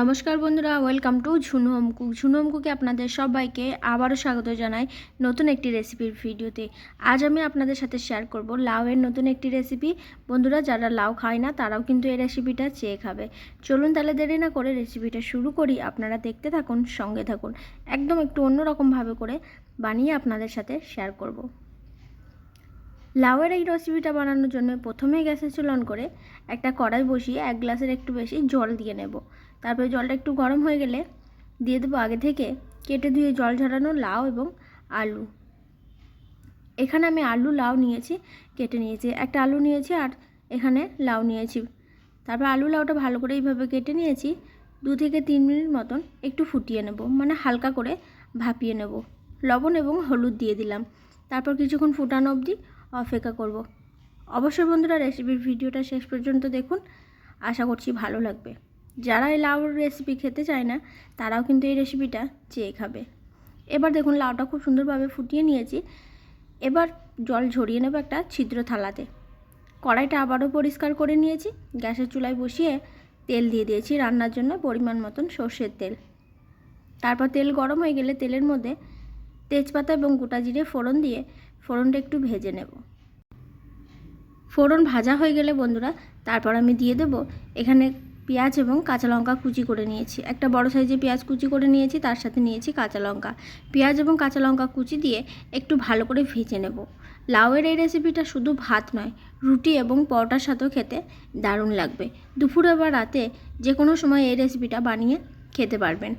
নমস্কার বন্ধুরা welcome to Jhunu home cook Jhunu হোমকুকে আপনাদের সবাইকে আবারও স্বাগত জানাই নতুন একটি রেসিপির ভিডিওতে। আজ আমি আপনাদের সাথে শেয়ার করব লাউয়ের নতুন একটি রেসিপি বন্ধুরা, যারা লাউ খায় না, তারাও কিন্তু এই রেসিপিটা চেয়ে খাবে। চলুন তাহলে দেরি না করে রেসিপিটা শুরু করি। আপনারা দেখতে থাকুন, সঙ্গে থাকুন। একদম একটু অন্যরকমভাবে করে বানিয়ে আপনাদের সাথে শেয়ার করব। লাউয়ের এই রেসিপিটা বানানোর জন্য প্রথমে গ্যাসে চুল অন করে একটা কড়াই বসিয়ে এক গ্লাসের একটু বেশি জল দিয়ে নেব। তারপরে জলটা একটু গরম হয়ে গেলে দিয়ে দেবো আগে থেকে কেটে ধুয়ে জল ঝরানো লাউ এবং আলু। এখানে আমি আলু, লাউ নিয়েছি, কেটে নিয়েছি। একটা আলু নিয়েছি আর এখানে লাউ নিয়েছি। তারপর আলু, লাউটা ভালো করে এইভাবে কেটে নিয়েছি। দু থেকে তিন মিনিট মতন একটু ফুটিয়ে নেব মানে হালকা করে ভাপিয়ে নেব। লবণ এবং হলুদ দিয়ে দিলাম। তারপর কিছুক্ষণ ফুটানো অবধি অপেক্ষা করব। অবশ্যই বন্ধুরা, রেসিপির ভিডিওটা শেষ পর্যন্ত দেখুন। আশা করছি ভালো লাগবে। যারা এই লাউর রেসিপি খেতে চায় না, তারাও কিন্তু এই রেসিপিটা চেয়ে খাবে। এবার দেখুন, লাউটা খুব সুন্দরভাবে ফুটিয়ে নিয়েছি। এবার জল ঝরিয়ে নেব একটা ছিদ্র থালাতে। কড়াইটা আবারও পরিষ্কার করে নিয়েছি। গ্যাসের চুলায় বসিয়ে তেল দিয়ে দিয়েছি রান্নার জন্য পরিমাণ মতন সর্ষের তেল। তারপর তেল গরম হয়ে গেলে তেলের মধ্যে তেজপাতা এবং গোটা জিরে ফোড়ন দিয়ে ফোড়নটা একটু ভেজে নেব। ফোড়ন ভাজা হয়ে গেলে বন্ধুরা, তারপর আমি দিয়ে দেব এখানে পেঁয়াজ এবং কাঁচা লঙ্কা কুচি করে নিয়েছি। একটা বড় সাইজে পেঁয়াজ কুচি করে নিয়েছি, তার সাথে নিয়েছি কাঁচা লঙ্কা। পেঁয়াজ এবং কাঁচা লঙ্কা কুচি দিয়ে একটু ভালো করে ভেজে নেব। লাউয়ের এই রেসিপিটা শুধু ভাত নয়, রুটি এবং পরোটার সাথেও খেতে দারুণ লাগবে। দুপুরে বা রাতে যে কোনো সময় এই রেসিপিটা বানিয়ে খেতে পারবেন।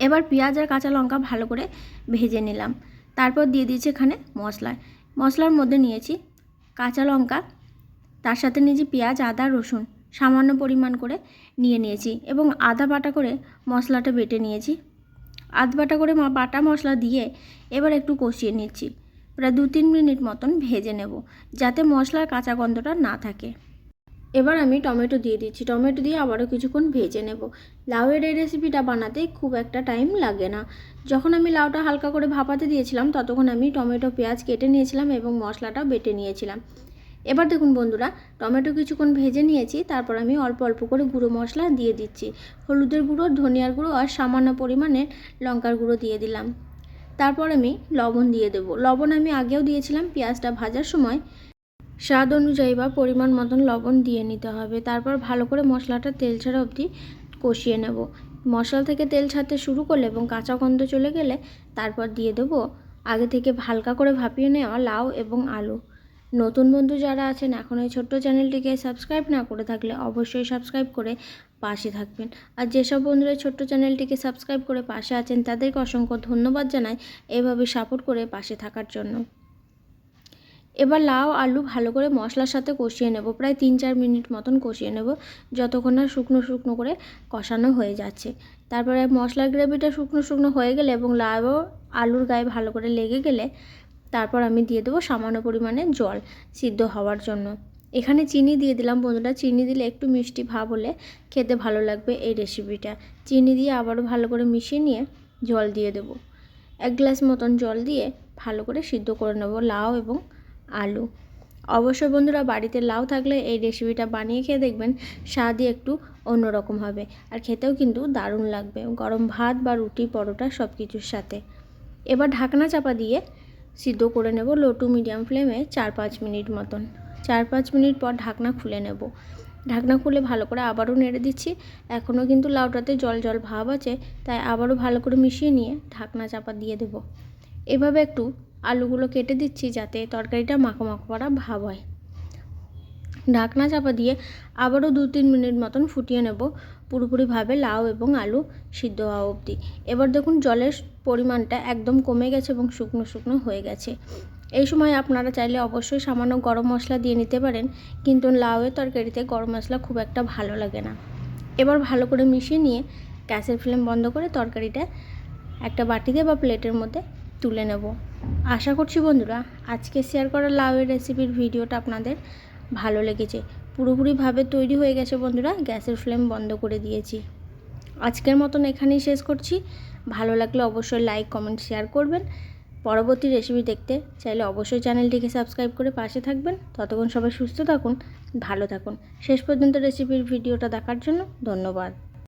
এবার পেঁয়াজ আর কাঁচা লঙ্কা ভালো করে ভেজে নিলাম। তারপর দিয়ে দিয়েছি এখানে মশলা। মশলার মধ্যে নিয়েছি কাঁচা লঙ্কা, তার সাথে নিয়েছি পেঁয়াজ, আদা, রসুন, সামান্য পরিমাণ করে নিয়ে নিয়েছি এবং আদা বাটা করে মশলাটা বেটে নিয়েছি। আধ বাটা করে বাটা মশলা দিয়ে এবার একটু কষিয়ে নিচ্ছি। প্রায় দু তিন মিনিট মতন ভেজে নেব যাতে মশলার কাঁচা গন্ধটা না থাকে। এবার আমি টমেটো দিয়ে দিচ্ছি। টমেটো দিয়ে আবারও কিছুক্ষণ ভেজে নেব। লাউয়ের এই রেসিপিটা বানাতে খুব একটা টাইম লাগে না। যখন আমি লাউটা হালকা করে ভাপাতে দিয়েছিলাম, ততক্ষণ আমি টমেটো, পেঁয়াজ কেটে নিয়েছিলাম এবং মশলাটাও বেটে নিয়েছিলাম। এবার দেখুন বন্ধুরা, টমেটো কিছুক্ষণ ভেজে নিয়েছি, তারপর আমি অল্প অল্প করে গুঁড়ো মশলা দিয়ে দিচ্ছি। হলুদের গুঁড়ো, ধনিয়ার গুঁড়ো আর সামান্য পরিমাণে লঙ্কার গুঁড়ো দিয়ে দিলাম। তারপর আমি লবণ দিয়ে দেবো। লবণ আমি আগেও দিয়েছিলাম, পেঁয়াজটা ভাজার সময়। স্বাদ অনুযায়ী বা পরিমাণ মতন লবণ দিয়ে নিতে হবে। তারপর ভালো করে মশলাটা তেল ছাড়া অবধি কষিয়ে নেব। মশলা থেকে তেল ছাড়তে শুরু করলে এবং কাঁচা গন্ধ চলে গেলে তারপর দিয়ে দেবো আগে থেকে হালকা করে ভাপিয়ে নেওয়া লাউ এবং আলু। নতুন বন্ধু যারা আছেন, এখন এই ছোট্ট চ্যানেলটিকে সাবস্ক্রাইব না করে থাকলে অবশ্যই সাবস্ক্রাইব করে পাশে থাকবেন। আর যেসব বন্ধুরা ছোট্ট চ্যানেলটিকে সাবস্ক্রাইব করে পাশে আছেন, তাদেরকে অসংখ্য ধন্যবাদ জানাই এভাবে সাপোর্ট করে পাশে থাকার জন্য। এবার লাউ, আলু ভালো করে মশলার সাথে কষিয়ে নেব। প্রায় তিন, চার মিনিট মতন কষিয়ে নেব, যতক্ষণ না শুকনো শুকনো করে কষানো হয়ে যাচ্ছে। তারপরে মশলার গ্রেভিটা শুকনো শুকনো হয়ে গেলে এবং লাউ আলুর গায়ে ভালো করে লেগে গেলে তারপর আমি দিয়ে দেবো সামান্য পরিমাণে জল সিদ্ধ হওয়ার জন্য। এখানে চিনি দিয়ে দিলাম বন্ধুরা। চিনি দিলে একটু মিষ্টি ভাব হলে খেতে ভালো লাগবে এই রেসিপিটা। চিনি দিয়ে আবারও ভালো করে মিশিয়ে নিয়ে জল দিয়ে দেবো। এক গ্লাস মতন জল দিয়ে ভালো করে সিদ্ধ করে নেব লাউ এবং আলু। অবশ্যই বন্ধুরা, বাড়িতে লাউ থাকলে এই রেসিপিটা বানিয়ে খেয়ে দেখবেন স্বাদই একটু অন্যরকম হবে। আর খেতেও কিন্তু দারুণ লাগবে। গরম ভাত বা রুটি, পরোটা সব কিছুর সাথে। এবার ঢাকনা চাপা দিয়ে সিদ্ধ করে নেব লো টু মিডিয়াম ফ্লেমে চার পাঁচ মিনিট মতন। চার পাঁচ মিনিট পর ঢাকনা খুলে নেব। ঢাকনা খুলে ভালো করে আবারও নেড়ে দিচ্ছি। এখনও কিন্তু লাউটাতে জল জল ভাব আছে, তাই আবারও ভালো করে মিশিয়ে নিয়ে ঢাকনা চাপা দিয়ে দেব। এভাবে একটু আলুগুলো কেটে দিচ্ছি যাতে তরকারিটা মাখো মাখো করা ভাব হয়। ঢাকনা চাপা দিয়ে আবারও দু তিন মিনিট মতন ফুটিয়ে নেব পুরোপুরিভাবে লাউ এবং আলু সিদ্ধ হওয়া অবধি। এবার দেখুন জলের পরিমাণটা একদম কমে গেছে এবং শুকনো শুকনো হয়ে গেছে। এই সময় আপনারা চাইলে অবশ্যই সামান্য গরম মশলা দিয়ে নিতে পারেন, কিন্তু লাউয়ের তরকারিতে গরম মশলা খুব একটা ভালো লাগে না। এবার ভালো করে মিশিয়ে নিয়ে গ্যাসের ফ্লেম বন্ধ করে তরকারিটা একটা বাটিতে বা প্লেটের মধ্যে তুলে নেব। আশা করছি বন্ধুরা, আজকে শেয়ার করা লাউয়ের রেসিপির ভিডিওটা আপনাদের ভালো লেগেছে। পুরোপুরিভাবে তৈরি হয়ে গেছে বন্ধুরা, গ্যাসের ফ্লেম বন্ধ করে দিয়েছি। আজকের মতন এখানেই শেষ করছি। ভালো লাগলে অবশ্যই লাইক কমেন্ট শেয়ার করবেন। পরবর্তী রেসিপি দেখতে চাইলে অবশ্যই চ্যানেলটিকে সাবস্ক্রাইব করে পাশে থাকবেন। ততক্ষণ সবাই সুস্থ থাকুন, ভালো থাকুন। শেষ পর্যন্ত রেসিপির ভিডিওটা দেখার জন্য ধন্যবাদ।